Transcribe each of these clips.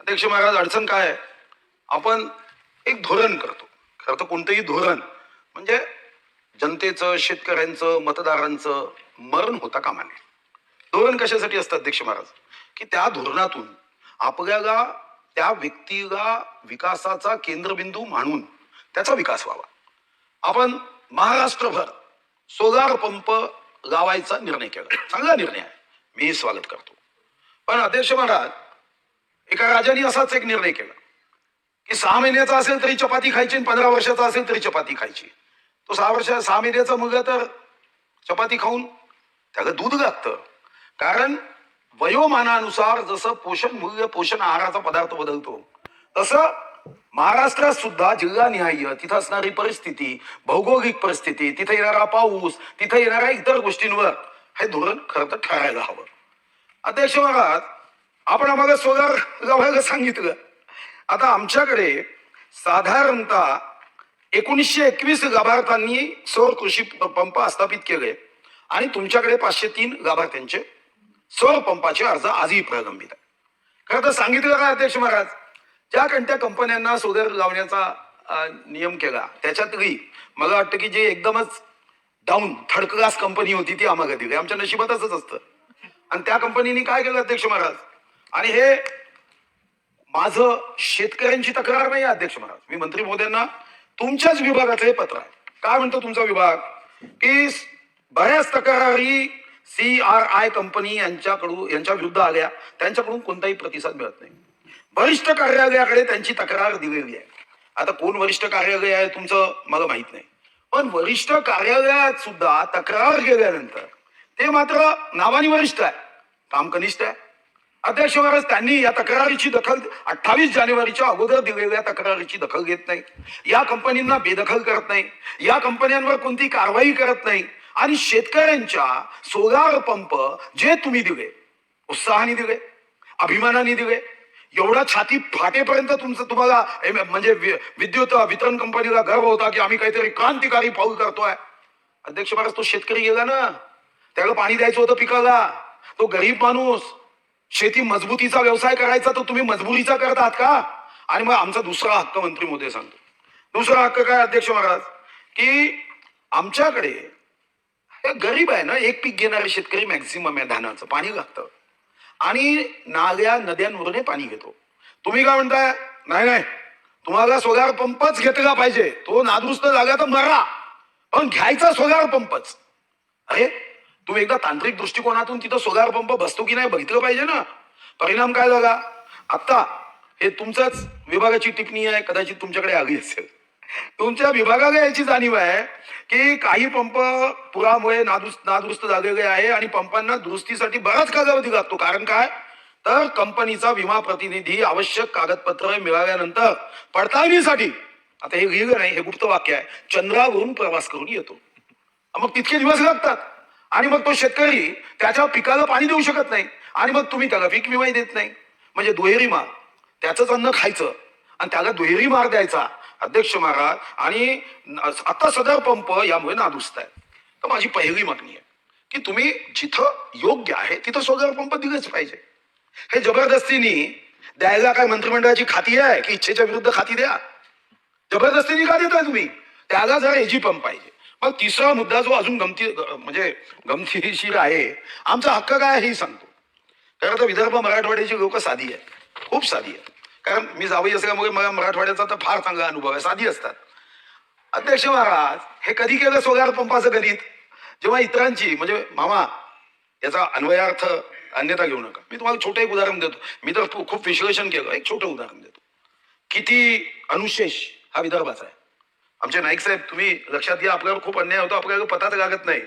अध्यक्ष महाराज अडचण काय आहे? आपण एक धोरण करतो. खरं तर कोणतंही धोरण म्हणजे जनतेचं शेतकऱ्यांचं मतदारांचं मरण होता कामा नये. धोरण कशासाठी असतं अध्यक्ष महाराज? की त्या धोरणातून आपल्याला त्या व्यक्तीला विकासाचा केंद्रबिंदू मानून त्याचा विकास व्हावा. आपण महाराष्ट्रभर सोलार पंप लावायचा निर्णय केला. चांगला निर्णय आहे. मी स्वागत करतो. पण अध्यक्ष महाराज एका राजाने असाच एक निर्णय केला की सहा महिन्याचा असेल तरी चपाती खायची आणि पंधरा वर्षाचा असेल तरी चपाती खायची. तो सहा वर्ष सहा महिन्याचा मुलगा तर चपाती खाऊन त्याला दूध लागतं. कारण वयोमानानुसार जसं पोषण मूल्य पोषण आहाराचा पदार्थ बदलतो तसं महाराष्ट्रात सुद्धा जिल्हानिहाय तिथं असणारी परिस्थिती भौगोलिक परिस्थिती तिथे येणारा पाऊस तिथे येणाऱ्या इतर गोष्टींवर हे धोरण खरं तर ठरायला हवं. अध्यक्ष महाराज आपण आम्हाला सोलार लावायला सांगितलं. आता आमच्याकडे साधारणतः एकोणीसशे एकवीस लाभार्थ्यांनी सौर कृषी पंप स्थापित केले. आणि तुमच्याकडे पाचशे तीन लाभार्थ्यांचे सौर पंपाचे अर्ज आजही प्रलंबित आहे खरं तर सांगितलं का अध्यक्ष महाराज? ज्या कोणत्या कंपन्यांना सोलर लावण्याचा नियम केला त्याच्यातही मला वाटतं की जे एकदमच डाऊन थर्ड क्लास कंपनी होती ती आम्हाला दिली. आमच्या नशिबातच असतं. आणि त्या कंपनीने काय केलं अध्यक्ष महाराज? आणि हे माझं शेतकऱ्यांची तक्रार नाही अध्यक्ष महाराज. मी मंत्री मोद्यांना तुमच्याच विभागाचं हे पत्र आहे. काय म्हणतो तुमचा विभाग? की बऱ्याच तक्रारी सी आर आय कंपनी यांच्याकडून यांच्या विरुद्ध आल्या. त्यांच्याकडून कोणताही प्रतिसाद मिळत नाही. वरिष्ठ कार्यालयाकडे त्यांची तक्रार दिलेली आहे. आता कोण वरिष्ठ कार्यालय आहे तुमचं मला माहीत नाही. पण वरिष्ठ कार्यालयात सुद्धा तक्रार गेल्यानंतर ते मात्र नावानी वरिष्ठ आहे. काम कनिष्ठ आहे. अध्यक्ष त्यांनी या तक्रारीची दखल अठ्ठावीस जानेवारीच्या अगोदर दिलेल्या तक्रारीची दखल घेत नाही. या कंपनींना बेदखल करत नाही. या कंपन्यांवर कोणती कारवाई करत नाही. आणि शेतकऱ्यांच्या सोलार पंप जे तुम्ही दिले उत्साहाने दिले अभिमानाने दिले एवढा छाती फाटेपर्यंत तुमचं तुम्हाला म्हणजे विद्युत वितरण कंपनीला गर्व होता की आम्ही काहीतरी क्रांतिकारी पाऊल करतोय. अध्यक्ष महाराज तो शेतकरी गेला ना. त्याला पाणी द्यायचं होतं पिकाला. तो गरीब माणूस. शेती मजबूतीचा व्यवसाय करायचा तर तुम्ही मजबुरीचा करत आहात का? आणि मग आमचा दुसरा हक्क मंत्री मोदी सांगतो. दुसरा हक्क काय अध्यक्ष महाराज? की आमच्याकडे गरीब आहे ना एक पीक घेणारे शेतकरी मॅक्झिमम आहे धानाचं पाणी लागतं आणि नाल्या नद्यांवरून पाणी घेतो. तुम्ही काय म्हणताय? नाही नाही. तुम्हाला सोलार पंपच घेतला पाहिजे. तो नादुरुस्त झाला तर मरा. पण घ्यायचा सोलार पंपच. अरे तुम्ही एकदा तांत्रिक दृष्टिकोनातून तिथं सोलार पंप बसतो की नाही बघितलं पाहिजे ना? परिणाम काय झाला? आता हे तुमचाच विभागाची टिप्पणी आहे कदाचित तुमच्याकडे आली असेल. तुमच्या विभागाला याची जाणीव आहे की काही पंप पुरामुळे नादुरुस्त नादुरुस्त झालेले आहे आणि पंपांना दुरुस्तीसाठी बराच कालावधी लागतो. कारण काय? तर कंपनीचा विमा प्रतिनिधी आवश्यक कागदपत्र मिळाल्यानंतर पडताळणीसाठी आता हे लिहिलं नाही हे गुप्त वाक्य आहे चंद्रावरून प्रवास करून येतो. मग तितके दिवस लागतात. आणि मग तो शेतकरी त्याच्या पिकाला पाणी देऊ शकत नाही. आणि मग तुम्ही त्याला पीक विमाही देत नाही. म्हणजे दुहेरी मार. त्याचंच अन्न खायचं आणि त्याला दुहेरी मार द्यायचा. अध्यक्ष महाराज आणि आता सदर पंप यामुळे नादुस्त आहे. तर माझी पहिली मागणी आहे की तुम्ही जिथं योग्य आहे तिथं सोलर पंप दिलेच पाहिजे. हे जबरदस्तीने द्यायला काय मंत्रिमंडळाची खाती आहे की इच्छेच्या विरुद्ध खाती द्या? जबरदस्तीने का देताय तुम्ही? त्याला जर एजी पंप पाहिजे. मग तिसरा मुद्दा जो अजून गमती म्हणजे गमतीशीर आहे आमचा हक्क काय आहे हेही सांगतो. खरं तर विदर्भ मराठवाड्याची लोक साधी आहेत खूप साधी आहेत. कारण मी जावई असल्यामुळे मला मराठवाड्याचा तर फार चांगला अनुभव आहे साधी असतात. अध्यक्ष महाराज हे कधी केलं सोलार पंपाचं गणित? जेव्हा इतरांची म्हणजे मामा याचा अन्वयार्थ अन्यथा घेऊ नका. मी तुम्हाला छोटं एक उदाहरण देतो. मी तर खूप विश्लेषण केलं एक छोटं उदाहरण देतो. किती अनुशेष हा विदर्भाचा आहे. आमचे नाईक साहेब तुम्ही लक्षात घ्या आपल्यावर खूप अन्याय होतो आपल्याला पताच लागत नाही.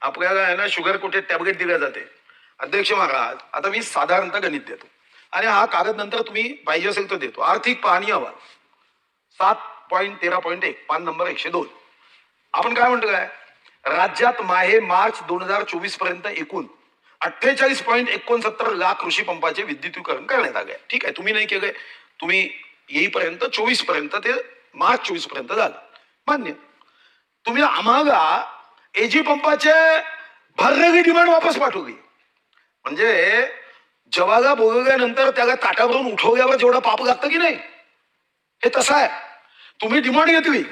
आपल्याला आहे ना शुगर कोटेड टॅबलेट दिल्या जाते. अध्यक्ष महाराज आता मी साधारणतः गणित देतो. आणि हा कागद नंतर तुम्ही पाहिजे असेल तर देतो. आर्थिक पाहणी अहवाल. सात पॉईंट तेरा पॉईंट एक पान नंबर एकशे दोन. आपण काय म्हणतो काय राज्यात माहे मार्च दोन हजार चोवीसपर्यंत एकूण अठ्ठेचाळीस पॉईंट एकोणसत्तर लाख कृषी पंपाचे विद्युतीकरण करण्यात आले ठीक आहे तुम्ही नाही केलंय. तुम्ही येईपर्यंत चोवीसपर्यंत ते मार्च चोवीसपर्यंत झालं. मान्य. तुम्ही आम्हाला एजी पंपाचे भरलेली डिमांड वापस पाठवली. म्हणजे जवागा बोगल्यानंतर त्याला ताटावरून उठवल्यावर जेवढं पाप लागतं की नाही? हे तसं आहे. तुम्ही डिमांड घेतली.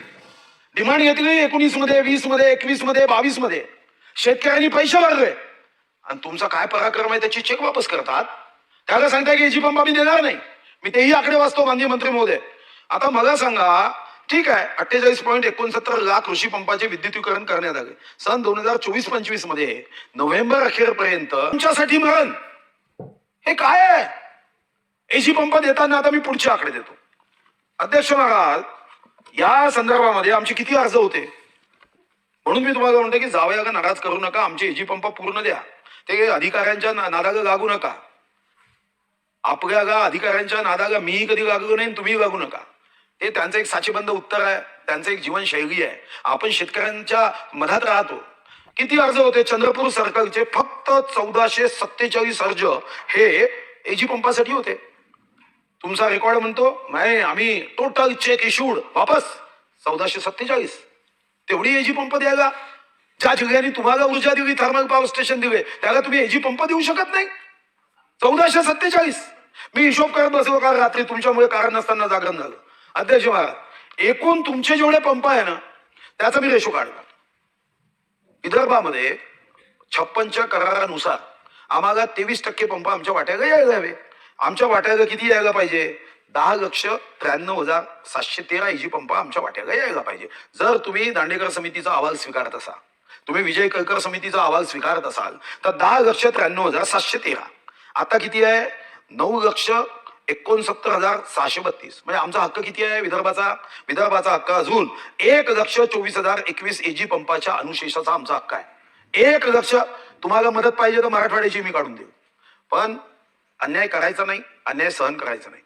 डिमांड घेतली एकोणीसमध्ये वीसमध्ये एकवीसमध्ये बावीसमध्ये शेतकऱ्यांनी पैसे भरले. आणि तुमचा काय पराक्रम आहे त्याची चेक वापस करतात? त्याला सांगताय की एजी पंप आम्ही देणार नाही. मी तेही आकडे वाचतो गांधी मंत्री महोदय. आता मला सांगा ठीक आहे अठ्ठेचाळीस पॉईंट एकोणसत्तर लाख कृषी पंपाचे विद्युतीकरण करण्यात आले. सन दोन हजार चोवीस पंचवीसमध्ये नोव्हेंबर अखेरपर्यंत तुमच्यासाठी मरण. हे काय आहे? एसी पंप देताना आता मी पुढचे आकडे देतो. अध्यक्ष महाराज या संदर्भामध्ये आमचे किती अर्ज होते? म्हणून मी तुम्हाला म्हणतो की जावयाला नाराज करू नका आमचे एजी पंप पूर्ण द्या. ते अधिकाऱ्यांच्या नादागा गागू लागू नका. आपल्याला अधिकाऱ्यांच्या नादागा मीही कधी गागू नाही तुम्ही लागू नका. हे त्यांचं एक साचेबंद उत्तर आहे. त्यांचं एक जीवनशैली आहे. आपण शेतकऱ्यांच्या मधात राहतो. किती अर्ज होते चंद्रपूर सर्कलचे? फक्त चौदाशे सत्तेचाळीस अर्ज. हे एजी पंपासाठी होते. तुमचा रेकॉर्ड म्हणतो नाही आम्ही टोटल चेक इशूड वापस. चौदाशे सत्तेचाळीस. तेवढी एजी पंप द्यायला. ज्या जिल्ह्याने तुम्हाला ऊर्जा दिली थर्मल पॉवर स्टेशन दिले त्याला तुम्ही एजी पंप देऊ शकत नाही. चौदाशे सत्तेचाळीस. मी हिशोब करत बसलो का रात्री. तुमच्यामुळे कारण नसताना जागरण झालं. अध्यक्ष महाराज एकूण तुमचे जेवढे पंप आहे ना त्याचा मी रेशो काढला विदर्भामध्ये छप्पनच्या करारानुसार आम्हाला तेवीस टक्के पंप आमच्या वाट्याला यायला हवे. आमच्या वाट्याला किती यायला पाहिजे? दहा लक्ष त्र्याण्णव हजार सातशे तेरा इजी पंप आमच्या वाट्याला यायला पाहिजे. जर तुम्ही दांडेकर समितीचा अहवाल स्वीकारत असाल तुम्ही विजय कळकर समितीचा अहवाल स्वीकारत असाल तर दहा लक्ष त्र्याण्णव हजार सातशे तेरा. आता किती आहे? नऊ लक्ष एकोणसत्तर हजार सहाशे बत्तीस. म्हणजे आमचा हक्क किती आहे विदर्भाचा? विदर्भाचा हक्क अजून एक लक्ष चोवीस हजार एकवीस एजी पंपाच्या अनुशेषाचा आमचा हक्क आहे. एक लक्ष तुम्हाला मदत पाहिजे तर मराठवाड्याची मी काढून देऊ पण अन्याय करायचा नाही अन्याय सहन करायचा नाही.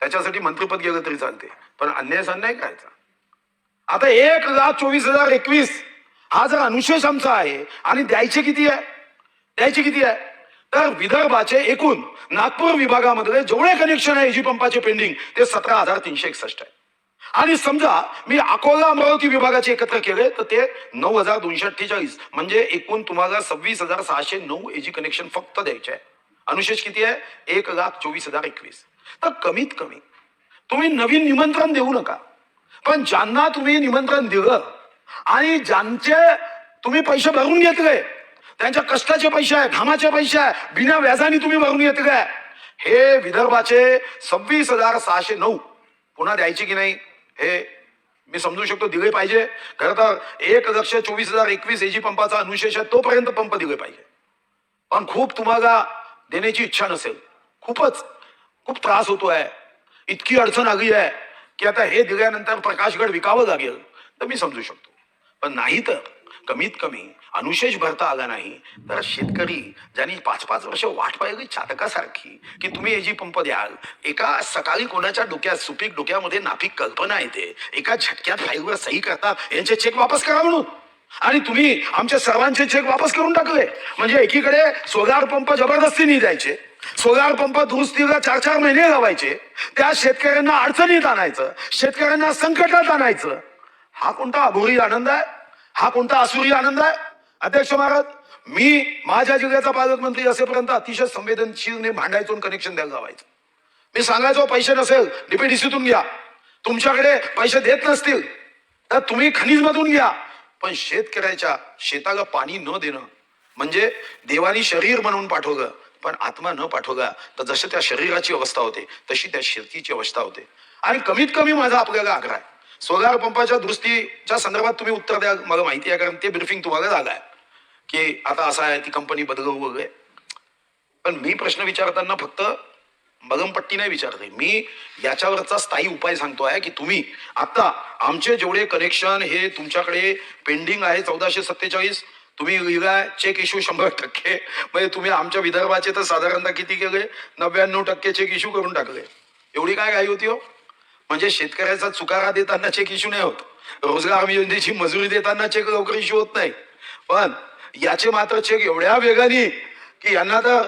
त्याच्यासाठी मंत्रिपद गेलं तरी चालते पण अन्याय सहन नाही करायचा. आता एक लाख चोवीस हजार एकवीस हा जर अनुशेष आमचा आहे आणि द्यायचे किती आहे? द्यायचे किती आहे? तर विदर्भाचे एकूण नागपूर विभागामधले जेवढे कनेक्शन आहे एजी पंपाचे पेंडिंग ते सतरा हजार तीनशे एकसष्ट आहे. आणि समजा मी अकोला अमरावती विभागाचे एकत्र केले तर ते नऊ हजार दोनशे अठ्ठेचाळीस. म्हणजे एकूण तुम्हाला सव्वीस हजार सहाशे नऊ एजी कनेक्शन फक्त द्यायचे आहे. अनुशेष किती आहे? एक लाख चोवीस हजार एकवीस. तर कमीत कमी तुम्ही नवीन निमंत्रण देऊ नका. पण ज्यांना तुम्ही निमंत्रण दिलं आणि ज्यांचे तुम्ही पैसे भरून घेतले त्यांच्या कष्टाचे पैसे आहे घामाचे पैसे आहे बिना व्याजाने तुम्ही भरून काय? हे विदर्भाचे सव्वीस हजार सहाशे नऊ. पुन्हा द्यायचे की नाही? हे मी समजू शकतो दिले पाहिजे. खरं तर एक लक्ष चोवीस हजार एकवीस एजी पंपाचा अनुशेष आहे तोपर्यंत पंप दिले पाहिजे. पण खूप तुम्हाला देण्याची इच्छा नसेल. खूपच खूप त्रास होतो आहे इतकी अडचण आली आहे की आता हे दिल्यानंतर प्रकाशगड विकावं लागेल तर मी समजू शकतो. पण नाही तर कमीत कमी अनुशेष भरता आला नाही तर शेतकरी ज्यांनी पाच पाच वर्ष वाट पाहिली चातकासारखी की तुम्ही हे जी पंप द्याल एका सकाळी कोणाच्या डोक्यात सुपीक डोक्यामध्ये नापीक कल्पना येते एका झटक्यात फाईलवर सही करता यांचे चेक वापस करा म्हणून. आणि तुम्ही आमच्या सर्वांचे चेक वापस करून टाकले. म्हणजे एकीकडे सोलार पंप जबरदस्तीने द्यायचे सोलार पंप दुरुस्तीला चार चार महिने लावायचे त्या शेतकऱ्यांना अडचणीत आणायचं शेतकऱ्यांना संकटात आणायचं. हा कोणता अघोरी आनंद आहे? हा कोणता असुरी आनंद आहे? अध्यक्ष महाराज मी माझ्या जिल्ह्याचा पालकमंत्री असेपर्यंत अतिशय संवेदनशीलने भांडायचो कनेक्शन द्यायला लावायचं. मी सांगायचो पैसे नसेल डीपीडीसीतून घ्या. तुमच्याकडे पैसे देत नसतील तर तुम्ही खनिज मधून घ्या. पण शेतकऱ्याच्या शेताला पाणी न देणं म्हणजे देवानी शरीर म्हणून पाठवलं पण आत्मा न पाठवला तर जसं त्या शरीराची अवस्था होते तशी त्या शेतीची अवस्था होते. आणि कमीत कमी माझा आपल्याला आग्रह आहे. सोलार पंपाच्या दुरुस्तीच्या संदर्भात तुम्ही उत्तर द्या मला माहिती आहे कारण ते ब्रिफिंग तुम्हाला झालं आहे. की आता असा आहे ती कंपनी बदलू वगैरे. पण मी प्रश्न विचारताना फक्त बगमपट्टी नाही विचारते. मी याच्यावरचा स्थायी उपाय सांगतो आहे की तुम्ही आता आमचे जेवढे कनेक्शन हे तुमच्याकडे पेंडिंग आहे चौदाशे सत्तेचाळीस तुम्ही लिहिलाय चेक इश्यू शंभर टक्के. म्हणजे तुम्ही आमच्या विदर्भाचे तर साधारणतः किती केले? नव्याण्णव टक्के चेक इश्यू करून टाकले. एवढी काय घाई होती हो? म्हणजे शेतकऱ्याचा चुकारा देताना चेक इश्यू नाही होत. रोजगार योजनेची मजुरी देताना चेक लवकर इश्यू होत नाही. पण याचे मात्र चेक एवढ्या वेगाने की यांना तर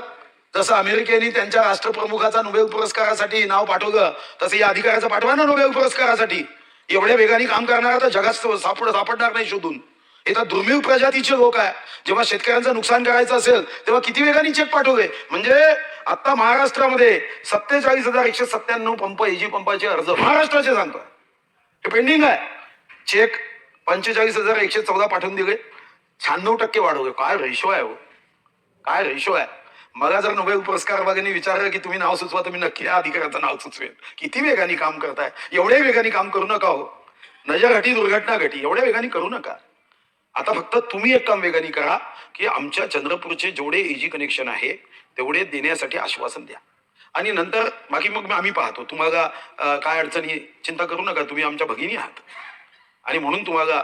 जसं अमेरिकेने त्यांच्या राष्ट्रप्रमुखाचा नोबेल पुरस्कारासाठी नाव पाठवलं तसं या अधिकाऱ्याचं पाठवा ना नोबेल पुरस्कारासाठी. एवढ्या वेगाने काम करणारा तर जगात सापड सापडणार नाही शोधून. हे तर दुर्मिळ प्रजातीचे लोक आहे. जेव्हा शेतकऱ्यांचं नुकसान करायचं असेल तेव्हा किती वेगाने चेक पाठवले? म्हणजे आता महाराष्ट्रामध्ये सत्तेचाळीस हजार एकशे सत्त्याण्णव पंप एजी पंपाचे अर्ज महाराष्ट्राचे सांगतोय. ते पेंडिंग आहे. चेक पंचेचाळीस हजार एकशे चौदा पाठवून दिले. शहाण्णव टक्के वाढवले काय रेशो आहे हो? काय रेशो आहे? मला जर नोबेल पुरस्कार वगैरे विचारलं की तुम्ही नाव सुचवा तर मी नक्की या अधिकाऱ्याचं नाव सुचवेल किती वेगाने काम करताय? एवढ्या वेगाने काम करू नका हो. नजर घटी दुर्घटना घटी. एवढ्या वेगाने करू नका. आता फक्त तुम्ही एक काम वेगाने करा की आमच्या चंद्रपूरचे जेवढे एजी कनेक्शन आहे तेवढे देण्यासाठी आश्वासन द्या. आणि नंतर बाकी मग आम्ही पाहतो. तुम्हाला काय अडचणी चिंता करू नका. तुम्ही आमच्या भगिनी आहात. आणि म्हणून तुम्हाला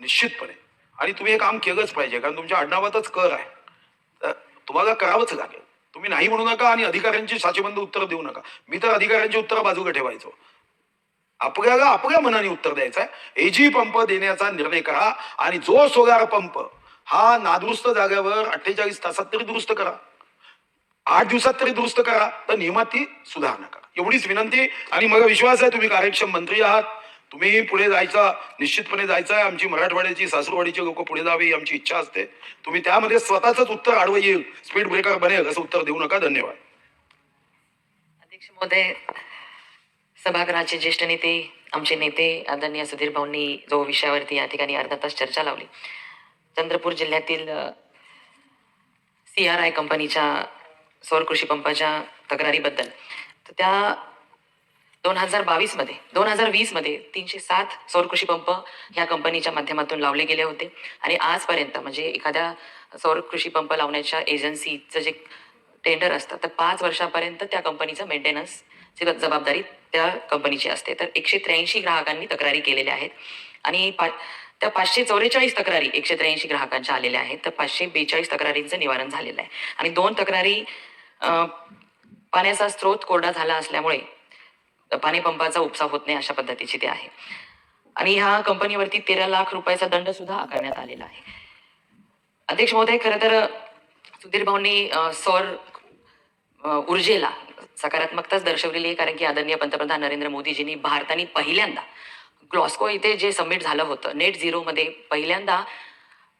निश्चितपणे आणि तुम्ही हे काम केलंच पाहिजे कारण तुमच्या आडनावातच कर आहे. तर तुम्हाला करावंच लागेल. तुम्ही नाही म्हणू नका आणि अधिकाऱ्यांची साचेबंद उत्तर देऊ नका. मी तर अधिकाऱ्यांची उत्तर बाजूला ठेवायचो. आपल्याला आपल्या मनाने उत्तर द्यायचं आहे एजी पंप देण्याचा निर्णय करा आणि जो सोलार पंप हा नादुरुस्त जागेवर अठ्ठेचाळीस तासात तरी दुरुस्त करा. आठ दिवसात तरी दुरुस्त करा तर नियमात ती सुधारणा करा. एवढीच विनंती आणि मला विश्वास आहे तुम्ही कार्यक्षम मंत्री आहात. तुम्ही पुढे जायचा निश्चितपणे जायचं आहे आमची मराठवाड्याची सासूरवाडीची लोक पुढे जावे आमची इच्छा असते. तुम्ही त्यामध्ये स्वतःच उत्तर आडवं येईल. स्पीड ब्रेकर बनेल असं उत्तर देऊ नका. धन्यवाद. अध्यक्ष महोदय सभागृहाचे ज्येष्ठ नेते आमचे नेते आदरणीय सुधीर भाऊंनी जो विषयावरती या ठिकाणी अर्धा तास चर्चा लावली. चंद्रपूर जिल्ह्यातील सी आर आय कंपनीच्या सौर कृषी पंपाच्या तक्रारीबद्दल. तर त्या दोन हजार बावीसमध्ये दोन हजार वीसमध्ये तीनशे सात सौर कृषी पंप ह्या कंपनीच्या माध्यमातून लावले गेले होते. आणि आजपर्यंत म्हणजे एखाद्या सौर कृषी पंप लावण्याच्या एजन्सीचं जे टेंडर असतं तर पाच वर्षापर्यंत त्या कंपनीचं मेंटेनन्स जबाबदारी त्या कंपनीची असते. तर एकशे त्र्याऐंशी ग्राहकांनी तक्रारी केलेल्या आहेत. आणि पा त्या पाचशे चौवेचाळीस तक्रारी एकशे त्र्याऐंशी ग्राहकांच्या आलेल्या आहेत. तर पाचशे बेचाळीस तक्रारींचं निवारण झालेलं आहे. आणि दोन तक्रारी पाण्याचा स्रोत कोरडा झाला असल्यामुळे पाणी पंपाचा उपसा होत नाही अशा पद्धतीची ते आहे. आणि ह्या कंपनीवरती तेरा लाख रुपयाचा दंड सुद्धा आकारण्यात आलेला आहे. अध्यक्ष महोदय खरं तर सुधीर भाऊंनी सौर ऊर्जेला सकारात्मकताच दर्शवलेली आहे कारण की आदरणीय पंतप्रधान नरेंद्र मोदीजींनी भारताने पहिल्यांदा ग्लॉस्को इथे जे सबमिट झालं होतं नेट झिरोमध्ये पहिल्यांदा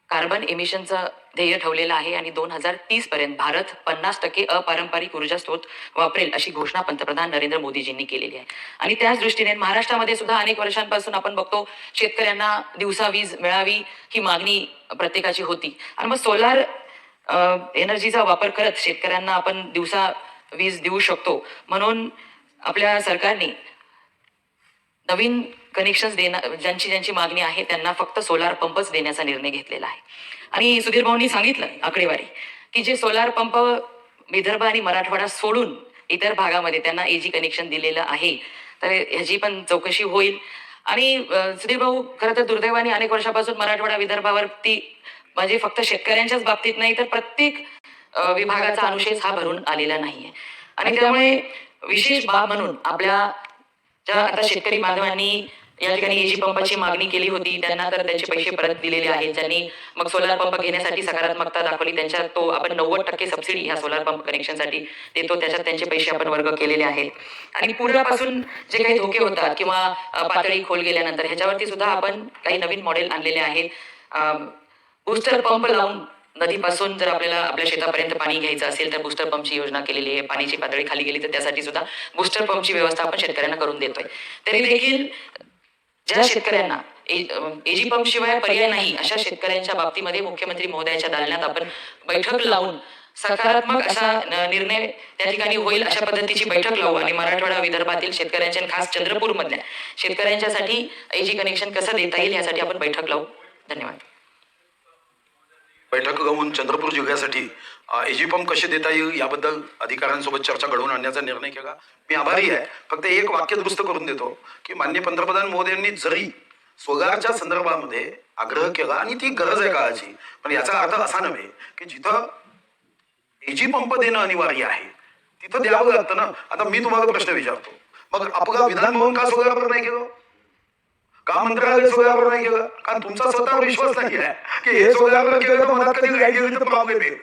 कार्बन इमिशनचं ध्येय ठेवलेलं आहे आणि दोन हजार तीस पर्यंत भारत पन्नास टक्के अपारंपरिक ऊर्जा स्रोत वापरेल अशी घोषणा पंतप्रधान नरेंद्र मोदीजींनी केलेली आहे. आणि त्याच दृष्टीने महाराष्ट्रामध्ये सुद्धा अनेक वर्षांपासून आपण बघतो शेतकऱ्यांना दिवसा वीज मिळावी ही मागणी प्रत्येकाची होती. आणि मग सोलार एनर्जीचा वापर करत शेतकऱ्यांना आपण दिवसा वीज देऊ शकतो. म्हणून आपल्या सरकारने नवीन कनेक्शन देणार ज्यांची ज्यांची मागणी आहे त्यांना फक्त सोलार पंपच देण्याचा निर्णय घेतलेला आहे. आणि सुधीर भाऊंनी सांगितलं आकडेवारी की जे सोलार पंप विदर्भ आणि मराठवाडा सोडून इतर भागामध्ये त्यांना एजी कनेक्शन दिलेलं आहे तर ह्याची पण चौकशी होईल. आणि सुधीर भाऊ खरं तर दुर्दैवाने अनेक वर्षापासून मराठवाडा विदर्भावरती म्हणजे फक्त शेतकऱ्यांच्याच बाबतीत नाही तर प्रत्येक विभागाचा अनुशेष हा भरून आलेला नाहीये. आणि त्यामुळे विशेष बाब म्हणून आपल्या ज्या आता शेतकरी बांधवांनी या ठिकाणी एजी पंपाची मागणी केली होती त्यांना तर त्यांचे पैसे परत दिलेले आहेत. ज्यांनी मग सोलार पंप घेण्यासाठी सकारात्मकता दाखवली त्यांच्या तो आपण नव्वद टक्के सबसिडी ह्या सोलार पंप कनेक्शनसाठी देतो. त्याच्यात त्यांचे पैसे आपण वर्ग केलेले आहेत. आणि पूर्वापासून जे काही धोके होतात किंवा पातळी खोल गेल्यानंतर ह्याच्यावरती सुद्धा आपण काही नवीन मॉडेल आणलेले आहेत. बुस्टर पंप लावून नदीपासून जर आपल्याला आपल्या शेतापर्यंत पाणी घ्यायचं असेल तर बुस्टर पंपची योजना केलेली आहे. पाण्याची पातळी खाली गेली तर त्यासाठी सुद्धा बुस्टर पंपची व्यवस्था आपण शेतकऱ्यांना करून देतोय. तरी देखील ज्या शेतकऱ्यांना एजी पंप शिवाय पर्याय नाही अशा शेतकऱ्यांच्या बाबतीमध्ये मुख्यमंत्री महोदयाच्या दालनात आपण बैठक लावून सकारात्मक असा निर्णय त्या ठिकाणी होईल अशा पद्धतीची बैठक लावू आणि मराठवाडा विदर्भातील शेतकऱ्यांच्या खास चंद्रपूर मधल्या शेतकऱ्यांच्यासाठी एजी कनेक्शन कसं देता येईल यासाठी आपण बैठक लावू धन्यवाद बैठक घेऊन चंद्रपूर जिल्ह्यासाठी एजीपंप कसे देता येईल याबद्दल अधिकाऱ्यांसोबत चर्चा घडवून आणण्याचा निर्णय केला. मी आभारी आहे. फक्त एक वाक्य दुरुस्त करून देतो की मान्य पंतप्रधान मोदींनी जरी सोलारच्या संदर्भामध्ये आग्रह केला आणि ती गरज आहे काळाची पण याचा अर्थ असा नव्हे की जिथं एजी पंप देणं अनिवार्य आहे तिथं द्यावं लागतं ना? आता मी तुम्हाला प्रश्न विचारतो. मग आपला विधान भवन का सोलारवर नाही केलं? का मंत्रालय सोलारवर नाही केलं? कारण तुमचा स्वतःवर विश्वास नाही आहे? की हे सोलारवर केलं तर मला कधी लाइट तर प्रॉब्लेम येईल